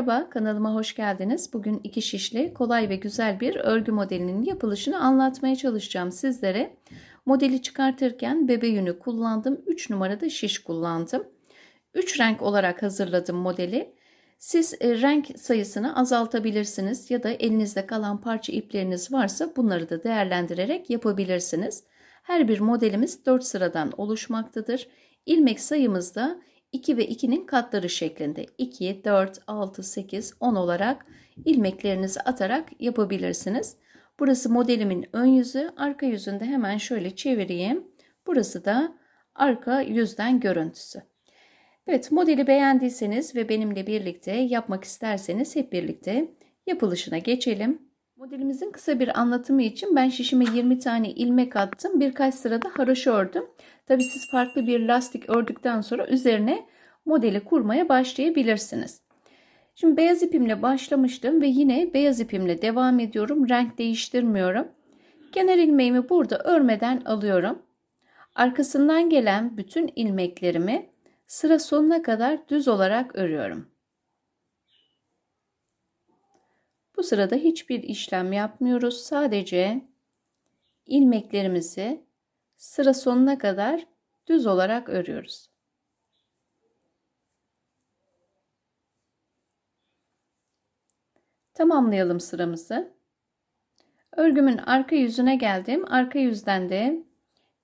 Merhaba, kanalıma hoş geldiniz. Bugün iki şişli, kolay ve güzel bir örgü modelinin yapılışını anlatmaya çalışacağım sizlere. Modeli çıkartırken bebe yünü kullandım. 3 numarada şiş kullandım. 3 renk olarak hazırladım modeli. Siz e, renk sayısını azaltabilirsiniz ya da elinizde kalan parça ipleriniz varsa bunları da değerlendirerek yapabilirsiniz. Her bir modelimiz 4 sıradan oluşmaktadır. İlmek sayımız da 2 ve 2'nin katları şeklinde 2, 4, 6, 8, 10 olarak ilmeklerinizi atarak yapabilirsiniz. Burası modelimin ön yüzü. Arka yüzünde hemen şöyle çevireyim. Burası da arka yüzden görüntüsü. Evet modeli beğendiyseniz ve benimle birlikte yapmak isterseniz hep birlikte yapılışına geçelim. Modelimizin kısa bir anlatımı için ben şişime 20 tane ilmek attım. Birkaç sırada haroşa ördüm. Tabi siz farklı bir lastik ördükten sonra üzerine modeli kurmaya başlayabilirsiniz. Şimdi beyaz ipimle başlamıştım ve yine beyaz ipimle devam ediyorum. Renk değiştirmiyorum. Kenar ilmeğimi burada örmeden alıyorum. Arkasından gelen bütün ilmeklerimi sıra sonuna kadar düz olarak örüyorum. Bu sırada hiçbir işlem yapmıyoruz. Sadece ilmeklerimizi sıra sonuna kadar düz olarak örüyoruz. Tamamlayalım sıramızı. Örgümün arka yüzüne geldim. Arka yüzden de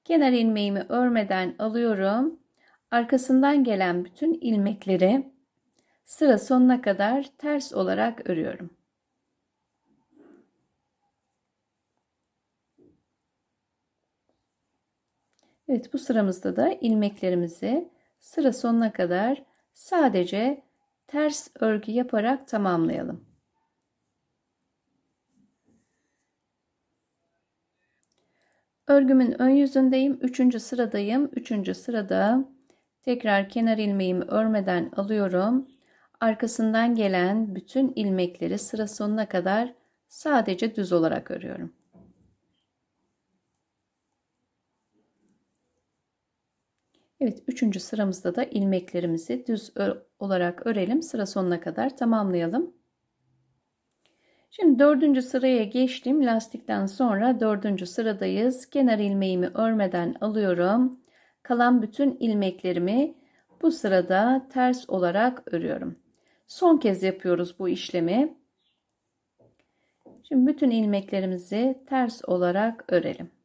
kenar ilmeğimi örmeden alıyorum. Arkasından gelen bütün ilmekleri sıra sonuna kadar ters olarak örüyorum. Evet bu sıramızda da ilmeklerimizi sıra sonuna kadar sadece ters örgü yaparak tamamlayalım. Örgümün ön yüzündeyim. Üçüncü sıradayım. Üçüncü sırada tekrar kenar ilmeğimi örmeden alıyorum. Arkasından gelen bütün ilmekleri sıra sonuna kadar sadece düz olarak örüyorum. Evet üçüncü sıramızda da ilmeklerimizi düz olarak örelim. Sıra sonuna kadar tamamlayalım. Şimdi dördüncü sıraya geçtim. Lastikten sonra dördüncü sıradayız. Kenar ilmeğimi örmeden alıyorum. Kalan bütün ilmeklerimi bu sırada ters olarak örüyorum. Son kez yapıyoruz bu işlemi. Şimdi bütün ilmeklerimizi ters olarak örelim.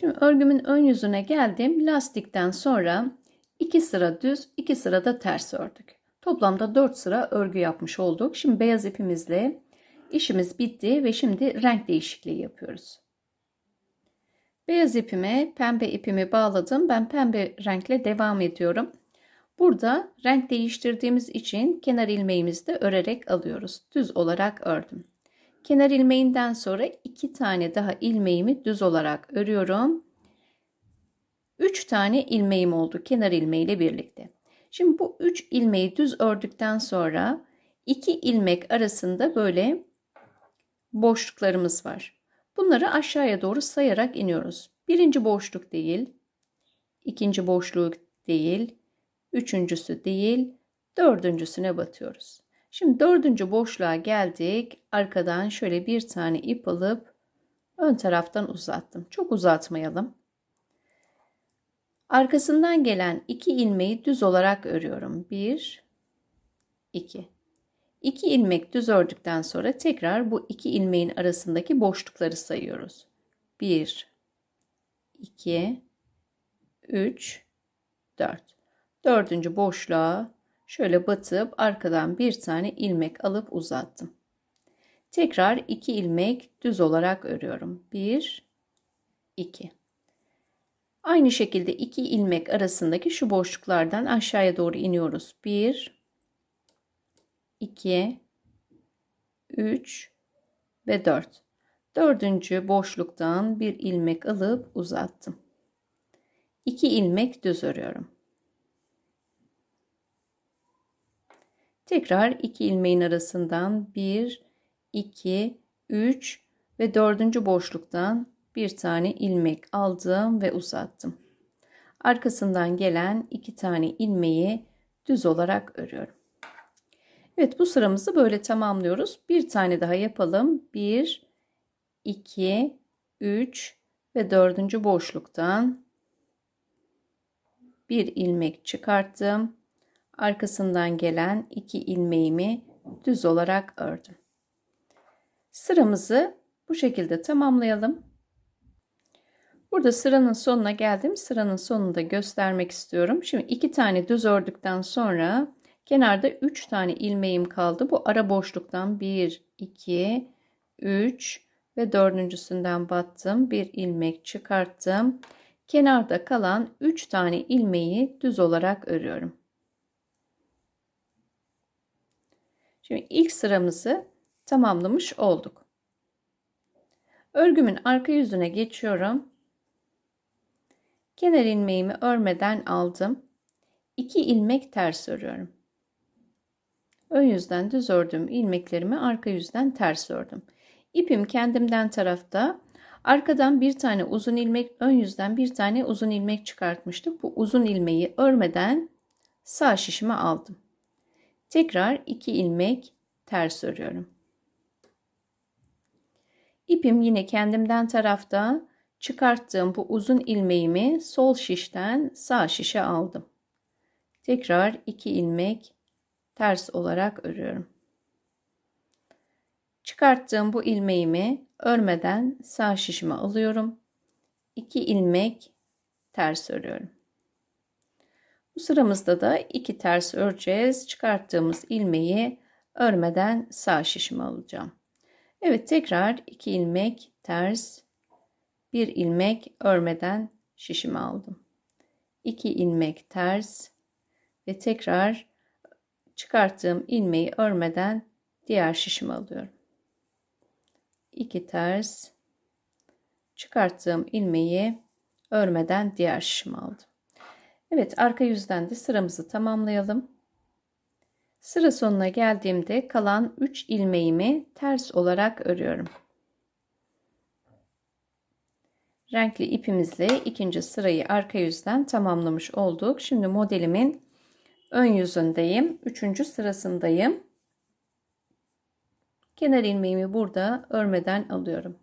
Şimdi örgümün ön yüzüne geldim. Lastikten sonra 2 sıra düz, 2 sıra da ters ördük. Toplamda 4 sıra örgü yapmış olduk. Şimdi beyaz ipimizle işimiz bitti ve şimdi renk değişikliği yapıyoruz. Beyaz ipime pembe ipimi bağladım. Ben pembe renkle devam ediyorum. Burada renk değiştirdiğimiz için kenar ilmeğimizi de örerek alıyoruz. Düz olarak ördüm. Kenar ilmeğinden sonra iki tane daha ilmeğimi düz olarak örüyorum. Üç tane ilmeğim oldu kenar ilmeğiyle birlikte. Şimdi bu üç ilmeği düz ördükten sonra iki ilmek arasında böyle boşluklarımız var. Bunları aşağıya doğru sayarak iniyoruz. Birinci boşluk değil, ikinci boşluk değil, üçüncüsü değil, dördüncüsüne batıyoruz. Şimdi dördüncü boşluğa geldik. Arkadan şöyle bir tane ip alıp ön taraftan uzattım. Çok uzatmayalım. Arkasından gelen iki ilmeği düz olarak örüyorum. Bir, iki. İki ilmek düz ördükten sonra tekrar bu iki ilmeğin arasındaki boşlukları sayıyoruz. Bir, iki, üç, dört. Dördüncü boşluğa Şöyle batıp arkadan bir tane ilmek alıp uzattım. Tekrar iki ilmek düz olarak örüyorum. Bir, iki. Aynı şekilde iki ilmek arasındaki şu boşluklardan aşağıya doğru iniyoruz. Bir, iki, üç ve dört. Dördüncü boşluktan bir ilmek alıp uzattım. İki ilmek düz örüyorum. Tekrar iki ilmeğin arasından 1, 2, 3 ve dördüncü boşluktan bir tane ilmek aldım ve uzattım. Arkasından gelen iki tane ilmeği düz olarak örüyorum. Evet bu sıramızı böyle tamamlıyoruz. Bir tane daha yapalım. 1, 2, 3 ve dördüncü boşluktan bir ilmek çıkarttım. Arkasından gelen iki ilmeğimi düz olarak ördüm. Sıramızı bu şekilde tamamlayalım. Burada sıranın sonuna geldim. Sıranın sonunda göstermek istiyorum. Şimdi iki tane düz ördükten sonra kenarda üç tane ilmeğim kaldı. Bu ara boşluktan bir, iki, üç ve dördüncüsünden battım. Bir ilmek çıkarttım. Kenarda kalan üç tane ilmeği düz olarak örüyorum. Şimdi ilk sıramızı tamamlamış olduk. Örgümün arka yüzüne geçiyorum. Kenar ilmeğimi örmeden aldım. 2 ilmek ters örüyorum. Ön yüzden düz ördüğüm ilmeklerimi arka yüzden ters ördüm. İpim kendimden tarafta. Arkadan bir tane uzun ilmek, ön yüzden bir tane uzun ilmek çıkartmıştık. Bu uzun ilmeği örmeden sağ şişime aldım. Tekrar 2 ilmek ters örüyorum. İpim yine kendimden tarafta çıkarttığım bu uzun ilmeğimi sol şişten sağ şişe aldım. Tekrar 2 ilmek ters olarak örüyorum. Çıkarttığım bu ilmeğimi örmeden sağ şişime alıyorum. 2 ilmek ters örüyorum. Bu sıramızda da iki ters öreceğiz. Çıkarttığımız ilmeği örmeden sağ şişime alacağım. Evet tekrar iki ilmek ters bir ilmek örmeden şişimi aldım. 2 ilmek ters ve tekrar çıkarttığım ilmeği örmeden diğer şişimi alıyorum. 2 ters çıkarttığım ilmeği örmeden diğer şişimi aldım. Evet arka yüzden de sıramızı tamamlayalım. Sıra sonuna geldiğimde kalan 3 ilmeğimi ters olarak örüyorum. Renkli ipimizle ikinci sırayı arka yüzden tamamlamış olduk. Şimdi modelimin ön yüzündeyim. Üçüncü sırasındayım. Kenar ilmeğimi burada örmeden alıyorum.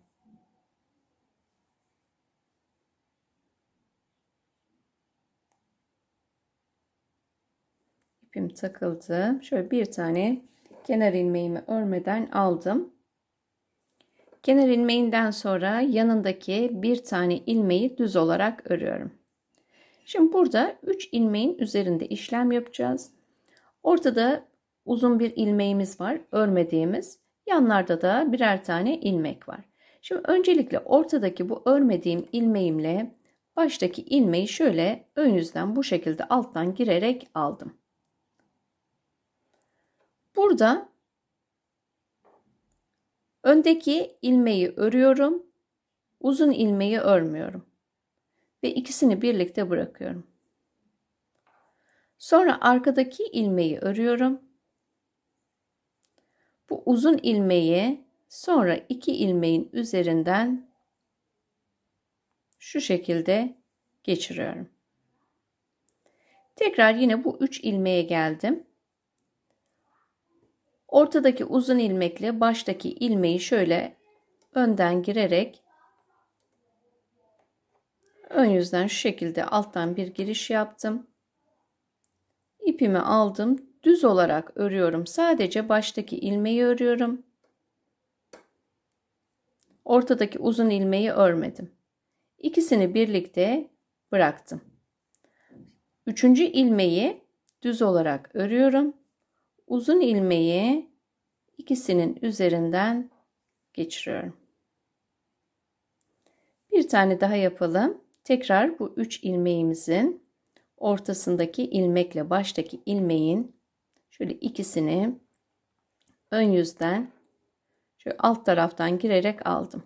İpim takıldı. Şöyle bir tane kenar ilmeğimi örmeden aldım. Kenar ilmeğinden sonra yanındaki bir tane ilmeği düz olarak örüyorum. Şimdi burada 3 ilmeğin üzerinde işlem yapacağız. Ortada uzun bir ilmeğimiz var, örmediğimiz. Yanlarda da birer tane ilmek var. Şimdi öncelikle ortadaki bu örmediğim ilmeğimle baştaki ilmeği şöyle ön yüzden bu şekilde alttan girerek aldım. Burada Öndeki ilmeği örüyorum. Uzun ilmeği örmüyorum. Ve ikisini birlikte bırakıyorum. Sonra arkadaki ilmeği örüyorum. Bu uzun ilmeği sonra iki ilmeğin üzerinden şu şekilde geçiriyorum. Tekrar yine bu üç ilmeğe geldim. Ortadaki uzun ilmekle baştaki ilmeği şöyle önden girerek ön yüzden şu şekilde alttan bir giriş yaptım. İpimi aldım. Düz olarak örüyorum. Sadece baştaki ilmeği örüyorum. Ortadaki uzun ilmeği örmedim. İkisini birlikte bıraktım. Üçüncü ilmeği düz olarak örüyorum uzun ilmeği ikisinin üzerinden geçiriyorum. Bir tane daha yapalım. Tekrar bu üç ilmeğimizin ortasındaki ilmekle baştaki ilmeğin şöyle ikisini ön yüzden şöyle alt taraftan girerek aldım.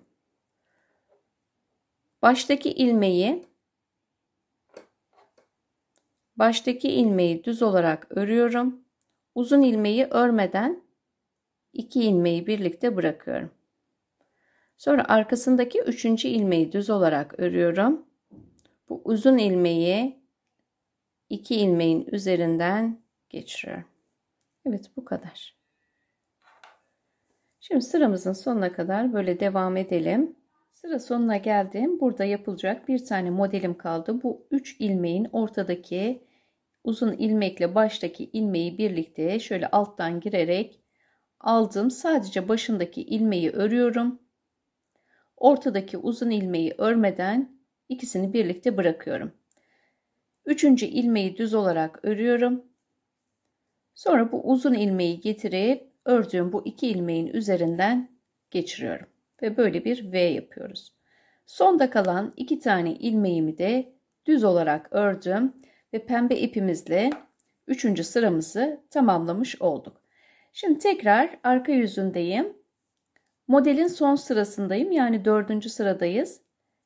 Baştaki ilmeği baştaki ilmeği düz olarak örüyorum. Uzun ilmeği örmeden iki ilmeği birlikte bırakıyorum. Sonra arkasındaki üçüncü ilmeği düz olarak örüyorum. Bu uzun ilmeği iki ilmeğin üzerinden geçiriyorum. Evet bu kadar. Şimdi sıramızın sonuna kadar böyle devam edelim. Sıra sonuna geldim. Burada yapılacak bir tane modelim kaldı. Bu 3 ilmeğin ortadaki uzun ilmekle baştaki ilmeği birlikte şöyle alttan girerek aldım. Sadece başındaki ilmeği örüyorum. Ortadaki uzun ilmeği örmeden ikisini birlikte bırakıyorum. Üçüncü ilmeği düz olarak örüyorum. Sonra bu uzun ilmeği getirip ördüğüm bu iki ilmeğin üzerinden geçiriyorum. Ve böyle bir V yapıyoruz. Sonda kalan iki tane ilmeğimi de düz olarak ördüm ve pembe ipimizle üçüncü sıramızı tamamlamış olduk. Şimdi tekrar arka yüzündeyim. Modelin son sırasındayım yani dördüncü sıradayız.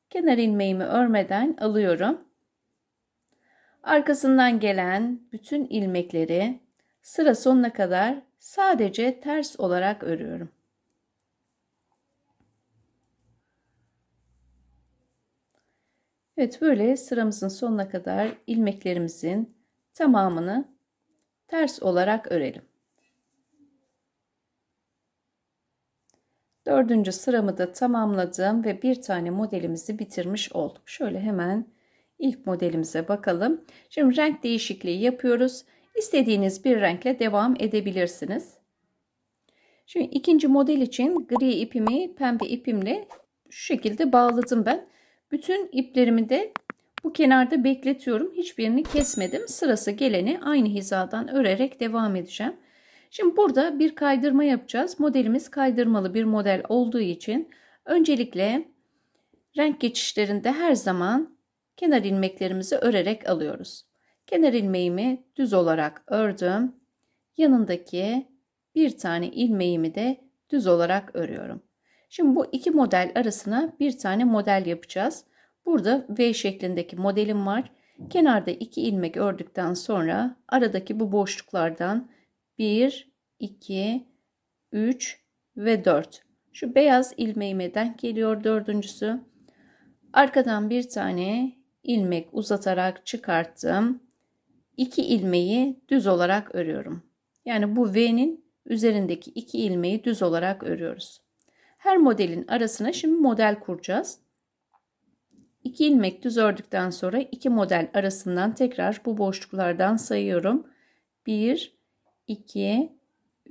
Kenar ilmeğimi örmeden alıyorum. Arkasından gelen bütün ilmekleri sıra sonuna kadar sadece ters olarak örüyorum. Evet böyle sıramızın sonuna kadar ilmeklerimizin tamamını ters olarak örelim. Dördüncü sıramı da tamamladım ve bir tane modelimizi bitirmiş olduk. Şöyle hemen ilk modelimize bakalım. Şimdi renk değişikliği yapıyoruz. İstediğiniz bir renkle devam edebilirsiniz. Şimdi ikinci model için gri ipimi pembe ipimle şu şekilde bağladım ben. Bütün iplerimi de bu kenarda bekletiyorum. Hiçbirini kesmedim. Sırası geleni aynı hizadan örerek devam edeceğim. Şimdi burada bir kaydırma yapacağız. Modelimiz kaydırmalı bir model olduğu için öncelikle renk geçişlerinde her zaman kenar ilmeklerimizi örerek alıyoruz. Kenar ilmeğimi düz olarak ördüm. Yanındaki bir tane ilmeğimi de düz olarak örüyorum. Şimdi bu iki model arasına bir tane model yapacağız. Burada V şeklindeki modelim var. Kenarda iki ilmek ördükten sonra aradaki bu boşluklardan 1, 2, 3 ve 4. Şu beyaz ilmeğime denk geliyor dördüncüsü. Arkadan bir tane ilmek uzatarak çıkarttım. 2 ilmeği düz olarak örüyorum. Yani bu V'nin üzerindeki iki ilmeği düz olarak örüyoruz. Her modelin arasına şimdi model kuracağız. 2 ilmek düz ördükten sonra iki model arasından tekrar bu boşluklardan sayıyorum. 1, 2,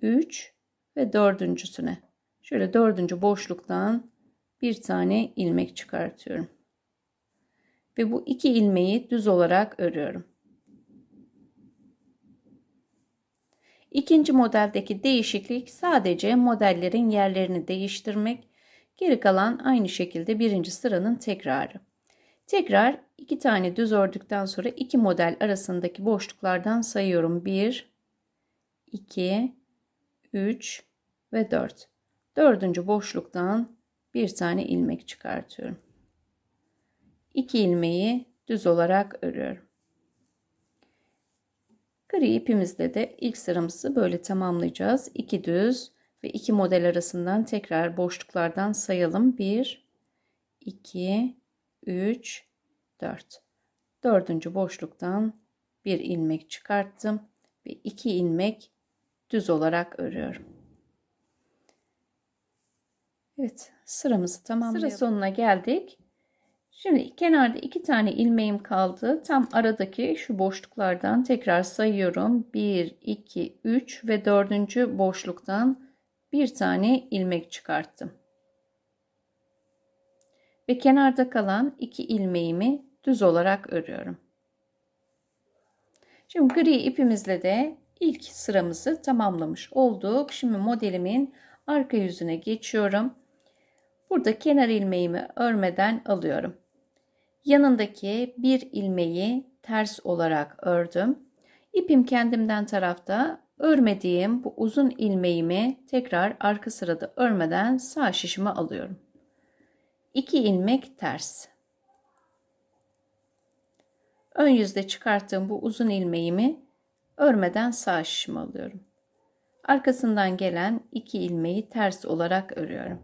3 ve dördüncüsüne. Şöyle dördüncü boşluktan bir tane ilmek çıkartıyorum. Ve bu iki ilmeği düz olarak örüyorum. İkinci modeldeki değişiklik sadece modellerin yerlerini değiştirmek. Geri kalan aynı şekilde birinci sıranın tekrarı. Tekrar iki tane düz ördükten sonra iki model arasındaki boşluklardan sayıyorum. 1, 2, 3 ve 4. Dördüncü boşluktan bir tane ilmek çıkartıyorum. 2 ilmeği düz olarak örüyorum. Gri ipimizle de ilk sıramızı böyle tamamlayacağız. 2 düz ve 2 model arasından tekrar boşluklardan sayalım. 1, 2, 3, 4. Dördüncü boşluktan bir ilmek çıkarttım ve 2 ilmek düz olarak örüyorum. Evet sıramızı tamamlayalım. Sıra sonuna geldik. Şimdi kenarda iki tane ilmeğim kaldı. Tam aradaki şu boşluklardan tekrar sayıyorum. 1, 2, 3 ve dördüncü boşluktan bir tane ilmek çıkarttım. Ve kenarda kalan iki ilmeğimi düz olarak örüyorum. Şimdi gri ipimizle de ilk sıramızı tamamlamış olduk. Şimdi modelimin arka yüzüne geçiyorum. Burada kenar ilmeğimi örmeden alıyorum. Yanındaki bir ilmeği ters olarak ördüm. İpim kendimden tarafta örmediğim bu uzun ilmeğimi tekrar arka sırada örmeden sağ şişime alıyorum. 2 ilmek ters. Ön yüzde çıkarttığım bu uzun ilmeğimi örmeden sağ şişime alıyorum. Arkasından gelen iki ilmeği ters olarak örüyorum.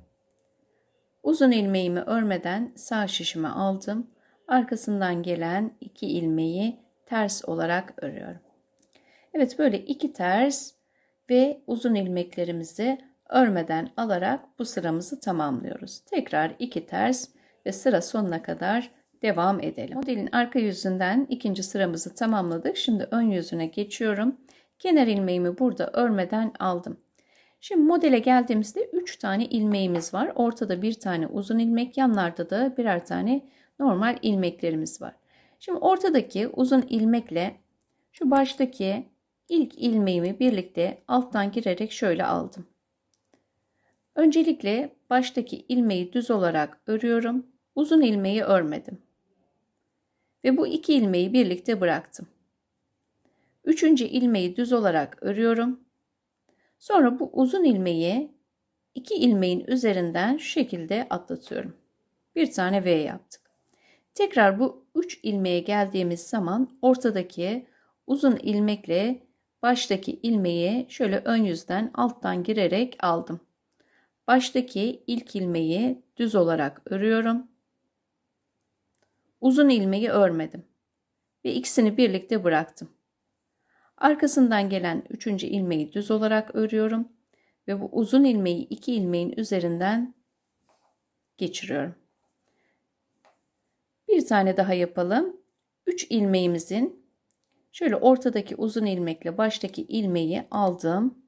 Uzun ilmeğimi örmeden sağ şişime aldım. Arkasından gelen iki ilmeği ters olarak örüyorum. Evet böyle iki ters ve uzun ilmeklerimizi örmeden alarak bu sıramızı tamamlıyoruz. Tekrar iki ters ve sıra sonuna kadar devam edelim. Modelin arka yüzünden ikinci sıramızı tamamladık. Şimdi ön yüzüne geçiyorum. Kenar ilmeğimi burada örmeden aldım. Şimdi modele geldiğimizde 3 tane ilmeğimiz var. Ortada bir tane uzun ilmek, yanlarda da birer tane normal ilmeklerimiz var. Şimdi ortadaki uzun ilmekle şu baştaki ilk ilmeğimi birlikte alttan girerek şöyle aldım. Öncelikle baştaki ilmeği düz olarak örüyorum. Uzun ilmeği örmedim. Ve bu iki ilmeği birlikte bıraktım. Üçüncü ilmeği düz olarak örüyorum. Sonra bu uzun ilmeği iki ilmeğin üzerinden şu şekilde atlatıyorum. Bir tane V yaptık. Tekrar bu üç ilmeğe geldiğimiz zaman ortadaki uzun ilmekle baştaki ilmeği şöyle ön yüzden alttan girerek aldım. Baştaki ilk ilmeği düz olarak örüyorum. Uzun ilmeği örmedim ve ikisini birlikte bıraktım. Arkasından gelen üçüncü ilmeği düz olarak örüyorum ve bu uzun ilmeği iki ilmeğin üzerinden geçiriyorum. Bir tane daha yapalım. Üç ilmeğimizin şöyle ortadaki uzun ilmekle baştaki ilmeği aldım.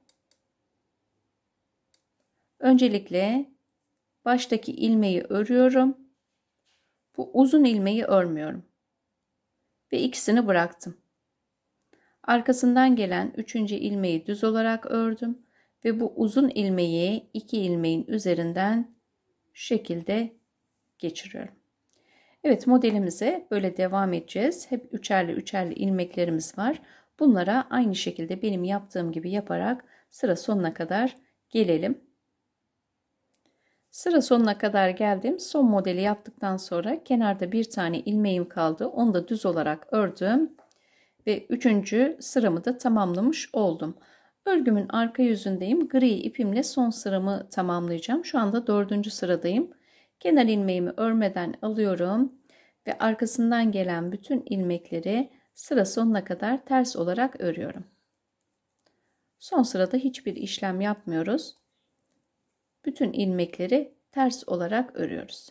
Öncelikle baştaki ilmeği örüyorum. Bu uzun ilmeği örmüyorum. Ve ikisini bıraktım. Arkasından gelen üçüncü ilmeği düz olarak ördüm ve bu uzun ilmeği iki ilmeğin üzerinden şu şekilde geçiriyorum. Evet modelimize böyle devam edeceğiz. Hep üçerli üçerli ilmeklerimiz var. Bunlara aynı şekilde benim yaptığım gibi yaparak sıra sonuna kadar gelelim. Sıra sonuna kadar geldim. Son modeli yaptıktan sonra kenarda bir tane ilmeğim kaldı. Onu da düz olarak ördüm ve üçüncü sıramı da tamamlamış oldum. Örgümün arka yüzündeyim. Gri ipimle son sıramı tamamlayacağım. Şu anda dördüncü sıradayım. Kenar ilmeğimi örmeden alıyorum ve arkasından gelen bütün ilmekleri sıra sonuna kadar ters olarak örüyorum. Son sırada hiçbir işlem yapmıyoruz. Bütün ilmekleri ters olarak örüyoruz.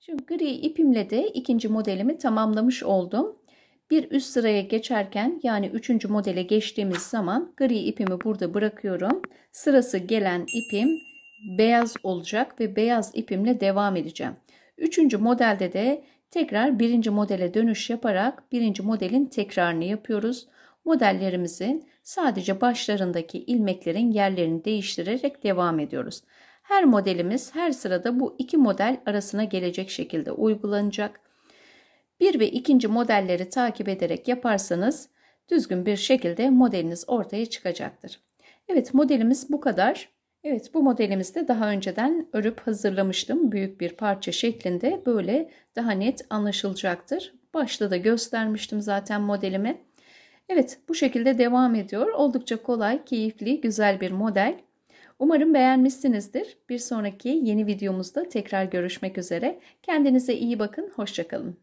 Şimdi gri ipimle de ikinci modelimi tamamlamış oldum. Bir üst sıraya geçerken yani üçüncü modele geçtiğimiz zaman gri ipimi burada bırakıyorum. Sırası gelen ipim beyaz olacak ve beyaz ipimle devam edeceğim. Üçüncü modelde de tekrar birinci modele dönüş yaparak birinci modelin tekrarını yapıyoruz. Modellerimizin sadece başlarındaki ilmeklerin yerlerini değiştirerek devam ediyoruz. Her modelimiz her sırada bu iki model arasına gelecek şekilde uygulanacak. Bir ve ikinci modelleri takip ederek yaparsanız düzgün bir şekilde modeliniz ortaya çıkacaktır. Evet modelimiz bu kadar. Evet bu modelimizde daha önceden örüp hazırlamıştım. Büyük bir parça şeklinde böyle daha net anlaşılacaktır. Başta da göstermiştim zaten modelimi. Evet bu şekilde devam ediyor. Oldukça kolay, keyifli, güzel bir model. Umarım beğenmişsinizdir. Bir sonraki yeni videomuzda tekrar görüşmek üzere. Kendinize iyi bakın. Hoşçakalın.